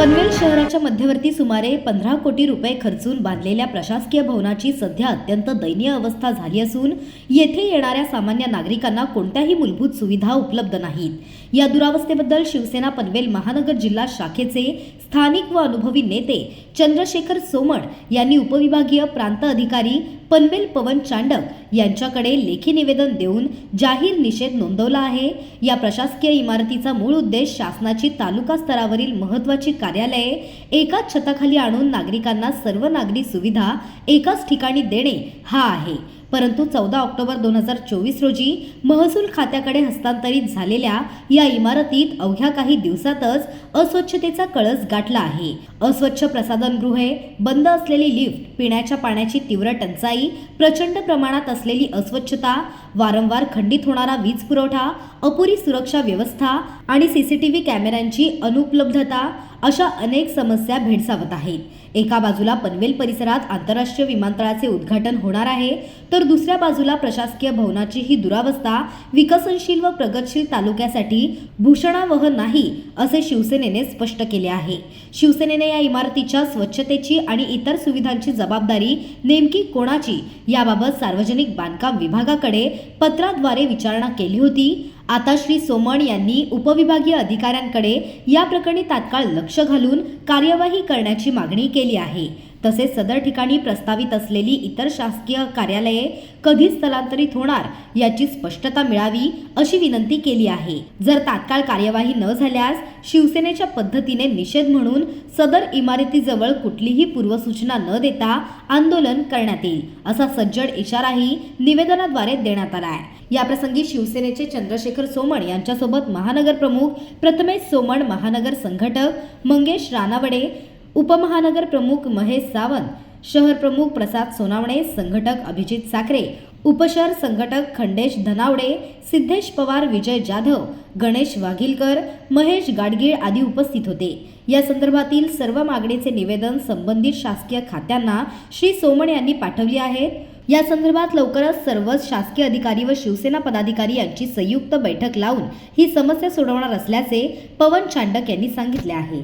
पनवेल शहराच्या मध्यवर्ती सुमारे पंधरा कोटी रुपये खर्चून बांधलेल्या प्रशासकीय भवनाची सध्या अत्यंत दयनीय अवस्था झाली असून येथे येणाऱ्या सामान्य नागरिकांना कोणत्याही मूलभूत सुविधा उपलब्ध नाहीत. या दुरावस्थेबद्दल शिवसेना पनवेल महानगर जिल्हा शाखेचे स्थानिक व अनुभवी नेते चंद्रशेखर सोमण यांनी उपविभागीय प्रांत अधिकारी पनवेल पवन चांडक यांच्याकडे लेखी निवेदन देऊन जाहीर निषेध नोंदवला आहे. या प्रशासकीय इमारतीचा मूळ उद्देश शासनाची तालुका स्तरावरील महत्त्वाची कार्यालये एकाच छताखाली आणून नागरिकांना सर्व नागरी सुविधा एकाच ठिकाणी देणे हा आहे. परंतु चौदा ऑक्टोबर दोन हजार चोवीस रोजी महसूल खात्याकडे हस्तांतरित झालेल्या या इमारतीत अवघ्या काही दिवसातच अस्वच्छतेचा कळस गाठला आहे. अस्वच्छ प्रसाधनगृहे बंद असलेली लिफ्ट पिण्याच्या पाण्याची तीव्र टंचाई प्रचंड प्रमाणात असलेली अस्वच्छता वारंवार खंडित होणारा वीज पुरवठा अपुरी सुरक्षा व्यवस्था आणि सीसीटीव्ही कॅमेऱ्यांची अनुपलब्धता अशा अनेक समस्या भेडसावत आहेत. एका बाजूला पनवेल परिसरात आंतरराष्ट्रीय विमानतळाचे उद्घाटन होणार आहे तर दुसऱ्या बाजूला प्रशासकीय भवनाची ही दुरावस्था विकसनशील व प्रगतशील तालुक्यासाठी भूषणावह नाही असे शिवसेनेने स्पष्ट केले आहे. शिवसेनेने या इमारतीच्या स्वच्छतेची आणि इतर सुविधांची जबाबदारी नेमकी कोणाची याबाबत सार्वजनिक बांधकाम विभागाकडे पत्राद्वारे विचारणा केली होती. आता श्री सोमण यांनी उपविभागीय अधिकाऱ्यांकडे या प्रकरणी तात्काळ लक्ष घालून कार्यवाही करण्याची मागणी केली आहे. तसेच सदर ठिकाणी प्रस्तावित असलेली इतर शासकीय कार्यालये कधी स्थलांतरित होणार याची स्पष्टता मिळावी अशी विनंती केली आहे. जर तात्काळ कार्यवाही न झाल्यास शिवसेनेच्या पद्धतीने निषेध म्हणून सदर इमारतीजवळ कुठलीही पूर्वसूचना न देता आंदोलन करण्यात येईल असा सज्जड इशाराही निवेदनाद्वारे देण्यात आला आहे याप्रसंगी शिवसेनेचे चंद्रशेखर सोमण यांच्यासोबत महानगर प्रमुख प्रथमेश सोमण महानगर संघटक मंगेश रानावडे उपमहानगर प्रमुख महेश सावंत शहर प्रमुख प्रसाद सोनावणे संघटक अभिजित साखरे उपशहर संघटक खंडेश धनावडे सिद्धेश पवार विजय जाधव गणेश वाघिलकर महेश गाडगीळ आदी उपस्थित होते. या संदर्भातील सर्व मागणीचे निवेदन संबंधित शासकीय खात्यांना श्री सोमण यांनी पाठवली आहेत. या संदर्भात लवकरच सर्वच शासकीय अधिकारी व शिवसेना पदाधिकारी यांची संयुक्त बैठक लावून ही समस्या सोडवणार असल्याचे पवन चांडक यांनी सांगितले आहे.